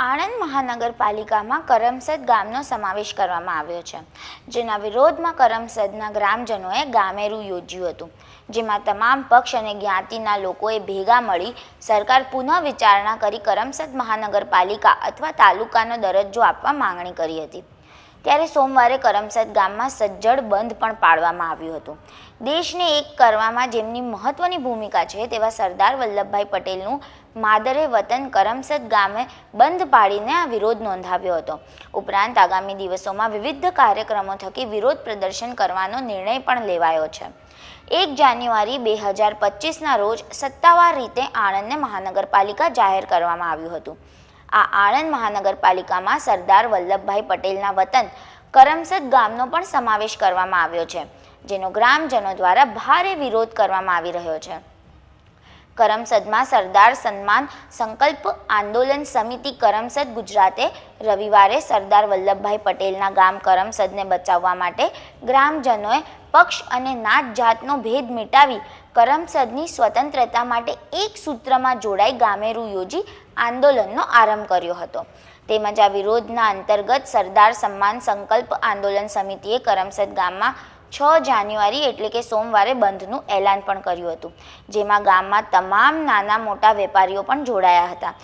આણંદ મહાનગરપાલિકામાં કરમસદ ગામનો સમાવેશ કરવામાં આવ્યો છે, જેના વિરોધમાં કરમસદના ગ્રામજનોએ ગામેરું યોજ્યું હતું, જેમાં તમામ પક્ષ અને જ્ઞાતિના લોકોએ ભેગા મળી સરકાર પુનઃ વિચારણા કરી કરમસદ મહાનગરપાલિકા અથવા તાલુકાનો દરજ્જો આપવા માંગણી કરી હતી. ત્યારે સોમવારે કરમસદ ગામમાં સજ્જડ બંધ પણ પાડવામાં આવ્યું હતું દેશને એક કરવામાં જેમની મહત્વની ભૂમિકા છે તેવા સરદાર વલ્લભભાઈ પટેલનું માદરે વતન કરમસદ ગામે બંધ પાડીને આ વિરોધ નોંધાવ્યો હતો. ઉપરાંત આગામી દિવસોમાં વિવિધ કાર્યક્રમો થકી વિરોધ પ્રદર્શન કરવાનો નિર્ણય પણ લેવાયો છે. એક જાન્યુઆરી બે હજાર પચીસના રોજ સત્તાવાર રીતે આણંદને મહાનગરપાલિકા જાહેર કરવામાં આવ્યું હતું. આ આણંદ મહાનગરપાલિકામાં સરદાર વલ્લભભાઈ પટેલના વતન કરમસદ ગામનો પણ સમાવેશ કરવામાં આવ્યો છે. જેનો ગ્રામજનો દ્વારા ભારે વિરોધ કરવામાં આવી રહ્યો છે. કરમસદમાં સરદાર સન્માન સંકલ્પ આંદોલન સમિતિ કરમસદ ગુજરાતે રવિવારે સરદાર વલ્લભભાઈ પટેલના ગામ કરમસદને બચાવવા માટે ગ્રામજનોએ પક્ષ અને નાત જાતનો ભેદ મિટાવી કરમસદની સ્વતંત્રતા માટે એક સૂત્રમાં જોડાઈ ગામેરું યોજી આંદોલનનો આરંભ કર્યો હતો. તેમજ આ વિરોધના અંતર્ગત સરદાર સન્માન સંકલ્પ આંદોલન સમિતિએ કરમસદ ગામમાં છ જાન્યુઆરી એટલે કે સોમવારે બંધનું એલાન પણ કર્યું હતું, જેમાં ગામમાં તમામ નાના મોટા વેપારીઓ પણ જોડાયા હતા,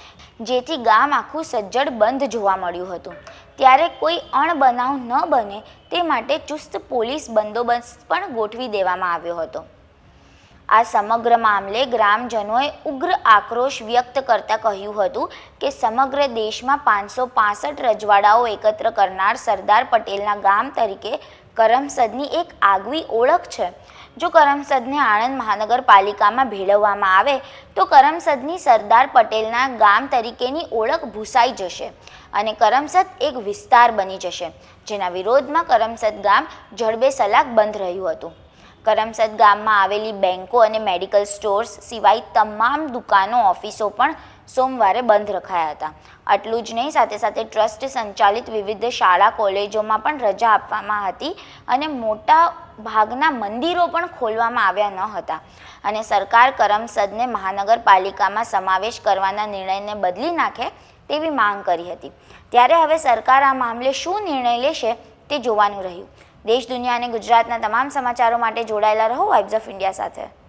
જેથી ગામ આખું સજ્જડ બંધ જોવા મળ્યું હતું. ત્યારે કોઈ અણબનાવ ન બને તે માટે ચુસ્ત પોલીસ બંદોબસ્ત પણ ગોઠવી દેવામાં આવ્યો હતો. આ સમગ્ર મામલે ગ્રામજનોએ ઉગ્ર આક્રોશ વ્યક્ત કરતા કહ્યું હતું કે સમગ્ર દેશમાં પાંચસો રજવાડાઓ એકત્ર કરનાર સરદાર પટેલના ગામ તરીકે કરમસદની એક આગવી ઓળખ છે. જો કરમસદને આણંદ મહાનગરપાલિકામાં ભેળવવામાં આવે, તો કરમસદની સરદાર પટેલના ગામ તરીકેની ઓળખ ભૂસાઈ જશે અને કરમસદ એક વિસ્તાર બની જશે, જેના વિરોધમાં કરમસદ ગામ જડબે સલાક બંધ રહ્યું હતું. કરમસદ ગામમાં આવેલી બેન્કો અને મેડિકલ સ્ટોર્સ સિવાય તમામ દુકાનો, ઓફિસો પણ સોમવારે બંધ રખાયા હતા. આટલું જ નહીં, સાથે સાથે ટ્રસ્ટ સંચાલિત વિવિધ શાળા કોલેજોમાં પણ રજા આપવામાં હતી અને મોટા ભાગના મંદિરો પણ ખોલવામાં આવ્યા ન હતા. અને સરકાર કરમસદને મહાનગરપાલિકામાં સમાવેશ કરવાના નિર્ણયને બદલી નાખે તેવી માંગ કરી હતી. ત્યારે હવે સરકાર આ મામલે શું નિર્ણય લેશે તે જોવાનું રહ્યું. દેશ દુનિયા અને ગુજરાતના તમામ સમાચારો માટે જોડાયેલા રહો, વાઇબ્સ ઓફ ઇન્ડિયા સાથે.